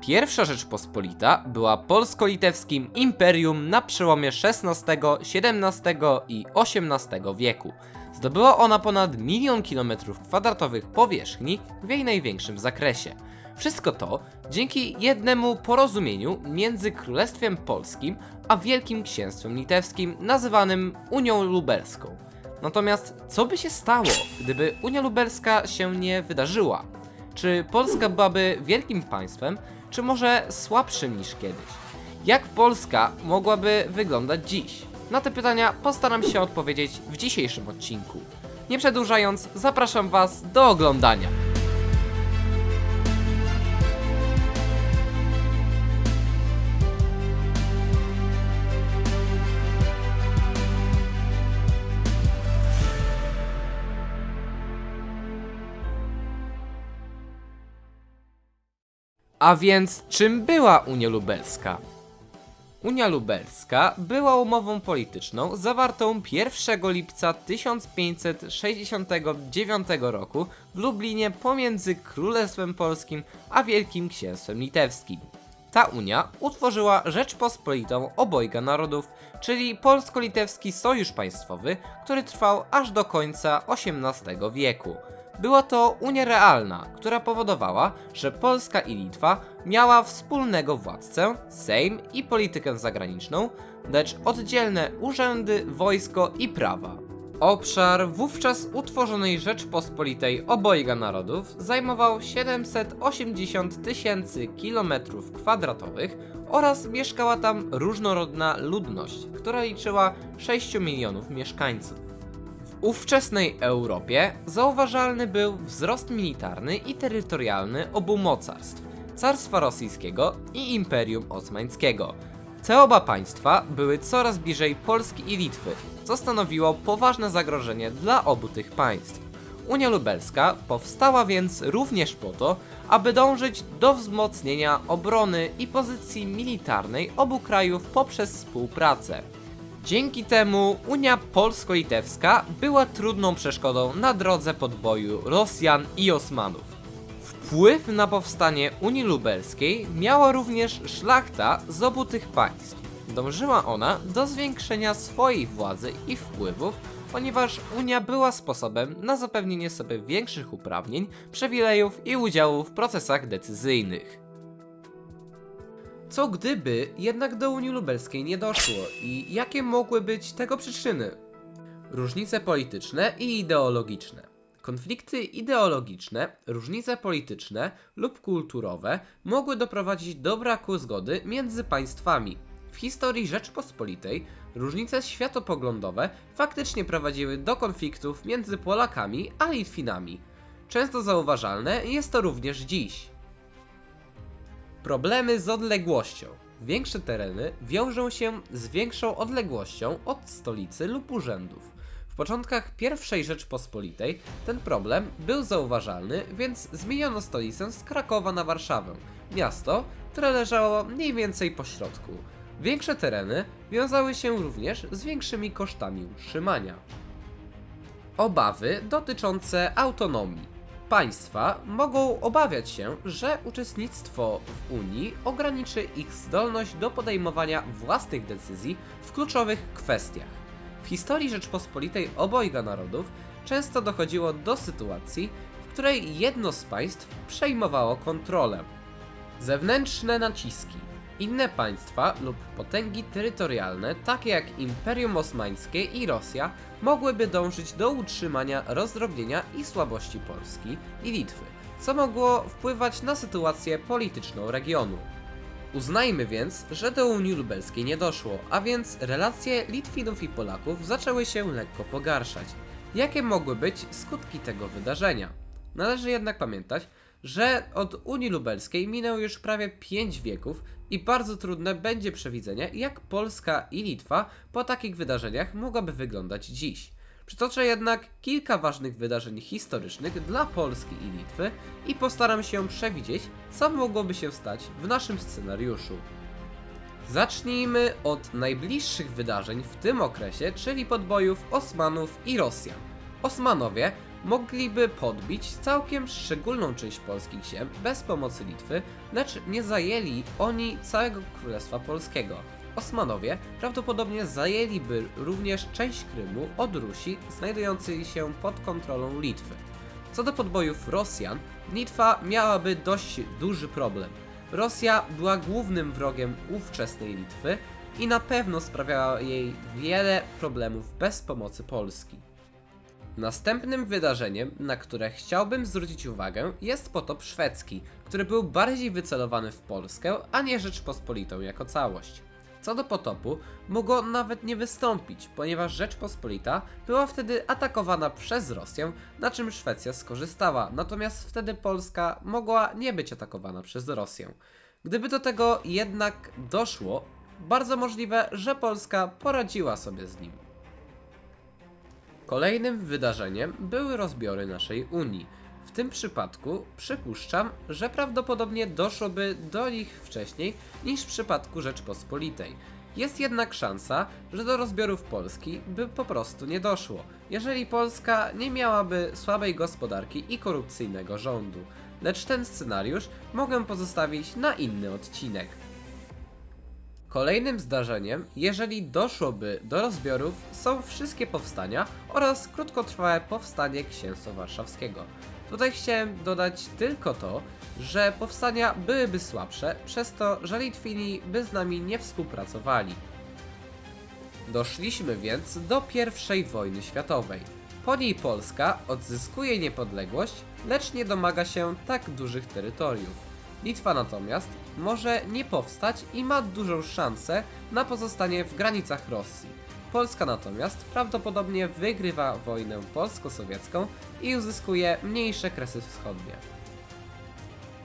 Pierwsza Rzeczpospolita była polsko-litewskim imperium na przełomie XVI, XVII i XVIII wieku. Zdobyła ona ponad milion kilometrów kwadratowych powierzchni w jej największym zakresie. Wszystko to dzięki jednemu porozumieniu między Królestwem Polskim a Wielkim Księstwem Litewskim nazywanym Unią Lubelską. Natomiast co by się stało, gdyby Unia Lubelska się nie wydarzyła? Czy Polska byłaby wielkim państwem, czy może słabszym niż kiedyś? Jak Polska mogłaby wyglądać dziś? Na te pytania postaram się odpowiedzieć w dzisiejszym odcinku. Nie przedłużając, zapraszam Was do oglądania. A więc czym była Unia Lubelska? Unia Lubelska była umową polityczną zawartą 1 lipca 1569 roku w Lublinie pomiędzy Królestwem Polskim a Wielkim Księstwem Litewskim. Ta unia utworzyła Rzeczpospolitą Obojga Narodów, czyli Polsko-Litewski Sojusz Państwowy, który trwał aż do końca XVIII wieku. Była to unia realna, która powodowała, że Polska i Litwa miała wspólnego władcę, Sejm i politykę zagraniczną, lecz oddzielne urzędy, wojsko i prawa. Obszar wówczas utworzonej Rzeczpospolitej obojga narodów zajmował 780 tysięcy kilometrów kwadratowych oraz mieszkała tam różnorodna ludność, która liczyła 6 milionów mieszkańców. Ówczesnej Europie zauważalny był wzrost militarny i terytorialny obu mocarstw Carstwa Rosyjskiego i Imperium Osmańskiego. Te oba państwa były coraz bliżej Polski i Litwy, co stanowiło poważne zagrożenie dla obu tych państw. Unia Lubelska powstała więc również po to, aby dążyć do wzmocnienia obrony i pozycji militarnej obu krajów poprzez współpracę. Dzięki temu Unia Polsko-Litewska była trudną przeszkodą na drodze podboju Rosjan i Osmanów. Wpływ na powstanie Unii Lubelskiej miała również szlachta z obu tych państw. Dążyła ona do zwiększenia swojej władzy i wpływów, ponieważ Unia była sposobem na zapewnienie sobie większych uprawnień, przywilejów i udziału w procesach decyzyjnych. Co gdyby jednak do Unii Lubelskiej nie doszło i jakie mogły być tego przyczyny? Różnice polityczne i ideologiczne. Konflikty ideologiczne, różnice polityczne lub kulturowe mogły doprowadzić do braku zgody między państwami. W historii Rzeczpospolitej różnice światopoglądowe faktycznie prowadziły do konfliktów między Polakami a Litwinami. Często zauważalne jest to również dziś. Problemy z odległością. Większe tereny wiążą się z większą odległością od stolicy lub urzędów. W początkach I Rzeczpospolitej ten problem był zauważalny, więc zmieniono stolicę z Krakowa na Warszawę, miasto, które leżało mniej więcej po środku. Większe tereny wiązały się również z większymi kosztami utrzymania. Obawy dotyczące autonomii. Państwa mogą obawiać się, że uczestnictwo w Unii ograniczy ich zdolność do podejmowania własnych decyzji w kluczowych kwestiach. W historii Rzeczpospolitej obojga narodów często dochodziło do sytuacji, w której jedno z państw przejmowało kontrolę. Zewnętrzne naciski. Inne państwa lub potęgi terytorialne, takie jak Imperium Osmańskie i Rosja, mogłyby dążyć do utrzymania rozdrobnienia i słabości Polski i Litwy, co mogło wpływać na sytuację polityczną regionu. Uznajmy więc, że do Unii Lubelskiej nie doszło, a więc relacje Litwinów i Polaków zaczęły się lekko pogarszać. Jakie mogły być skutki tego wydarzenia? Należy jednak pamiętać, że od Unii Lubelskiej minęło już prawie 5 wieków i bardzo trudne będzie przewidzenie, jak Polska i Litwa po takich wydarzeniach mogłaby wyglądać dziś. Przytoczę jednak kilka ważnych wydarzeń historycznych dla Polski i Litwy i postaram się przewidzieć, co mogłoby się stać w naszym scenariuszu. Zacznijmy od najbliższych wydarzeń w tym okresie, czyli podbojów Osmanów i Rosjan. Osmanowie mogliby podbić całkiem szczególną część polskich ziem bez pomocy Litwy, lecz nie zajęli oni całego Królestwa Polskiego. Osmanowie prawdopodobnie zajęliby również część Krymu od Rusi znajdującej się pod kontrolą Litwy. Co do podbojów Rosjan, Litwa miałaby dość duży problem. Rosja była głównym wrogiem ówczesnej Litwy i na pewno sprawiała jej wiele problemów bez pomocy Polski. Następnym wydarzeniem, na które chciałbym zwrócić uwagę, jest potop szwedzki, który był bardziej wycelowany w Polskę, a nie Rzeczpospolitą jako całość. Co do potopu, mógł on nawet nie wystąpić, ponieważ Rzeczpospolita była wtedy atakowana przez Rosję, na czym Szwecja skorzystała, natomiast wtedy Polska mogła nie być atakowana przez Rosję. Gdyby do tego jednak doszło, bardzo możliwe, że Polska poradziła sobie z nim. Kolejnym wydarzeniem były rozbiory naszej Unii. W tym przypadku przypuszczam, że prawdopodobnie doszłoby do nich wcześniej niż w przypadku Rzeczpospolitej. Jest jednak szansa, że do rozbiorów Polski by po prostu nie doszło, jeżeli Polska nie miałaby słabej gospodarki i korupcyjnego rządu. Lecz ten scenariusz mogę pozostawić na inny odcinek. Kolejnym zdarzeniem, jeżeli doszłoby do rozbiorów, są wszystkie powstania oraz krótkotrwałe powstanie Księstwa Warszawskiego. Tutaj chciałem dodać tylko to, że powstania byłyby słabsze, przez to, że Litwini by z nami nie współpracowali. Doszliśmy więc do I wojny światowej. Po niej Polska odzyskuje niepodległość, lecz nie domaga się tak dużych terytoriów. Litwa natomiast może nie powstać i ma dużą szansę na pozostanie w granicach Rosji. Polska natomiast prawdopodobnie wygrywa wojnę polsko-sowiecką i uzyskuje mniejsze kresy wschodnie.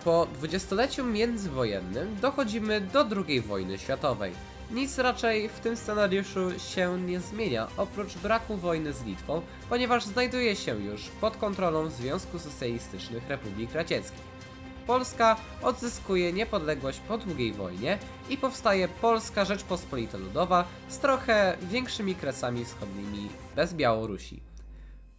Po dwudziestoleciu międzywojennym dochodzimy do II wojny światowej. Nic raczej w tym scenariuszu się nie zmienia, oprócz braku wojny z Litwą, ponieważ znajduje się już pod kontrolą Związku Socjalistycznych Republik Radzieckich. Polska odzyskuje niepodległość po długiej wojnie i powstaje Polska Rzeczpospolita Ludowa z trochę większymi kresami wschodnimi bez Białorusi.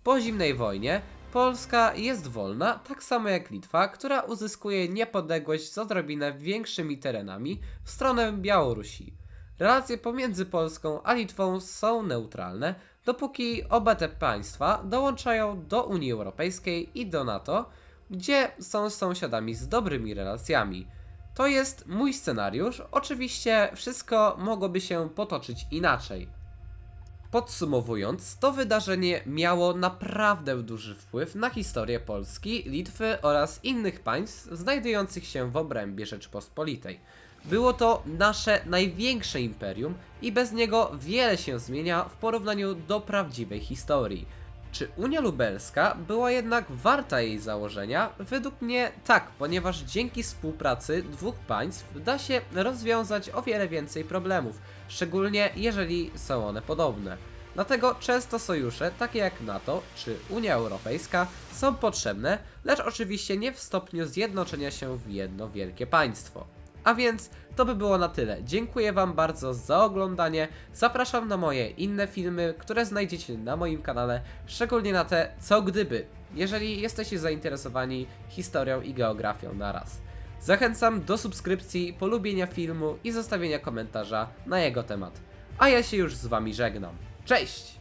Po zimnej wojnie Polska jest wolna, tak samo jak Litwa, która uzyskuje niepodległość z odrobinę większymi terenami w stronę Białorusi. Relacje pomiędzy Polską a Litwą są neutralne, dopóki oba te państwa dołączają do Unii Europejskiej i do NATO, gdzie są sąsiadami z dobrymi relacjami. To jest mój scenariusz, oczywiście wszystko mogłoby się potoczyć inaczej. Podsumowując, to wydarzenie miało naprawdę duży wpływ na historię Polski, Litwy oraz innych państw znajdujących się w obrębie Rzeczpospolitej. Było to nasze największe imperium i bez niego wiele się zmienia w porównaniu do prawdziwej historii. Czy Unia Lubelska była jednak warta jej założenia? Według mnie tak, ponieważ dzięki współpracy dwóch państw da się rozwiązać o wiele więcej problemów, szczególnie jeżeli są one podobne. Dlatego często sojusze, takie jak NATO czy Unia Europejska, są potrzebne, lecz oczywiście nie w stopniu zjednoczenia się w jedno wielkie państwo. A więc to by było na tyle. Dziękuję Wam bardzo za oglądanie. Zapraszam na moje inne filmy, które znajdziecie na moim kanale, szczególnie na te co gdyby, jeżeli jesteście zainteresowani historią i geografią naraz. Zachęcam do subskrypcji, polubienia filmu i zostawienia komentarza na jego temat. A ja się już z Wami żegnam. Cześć!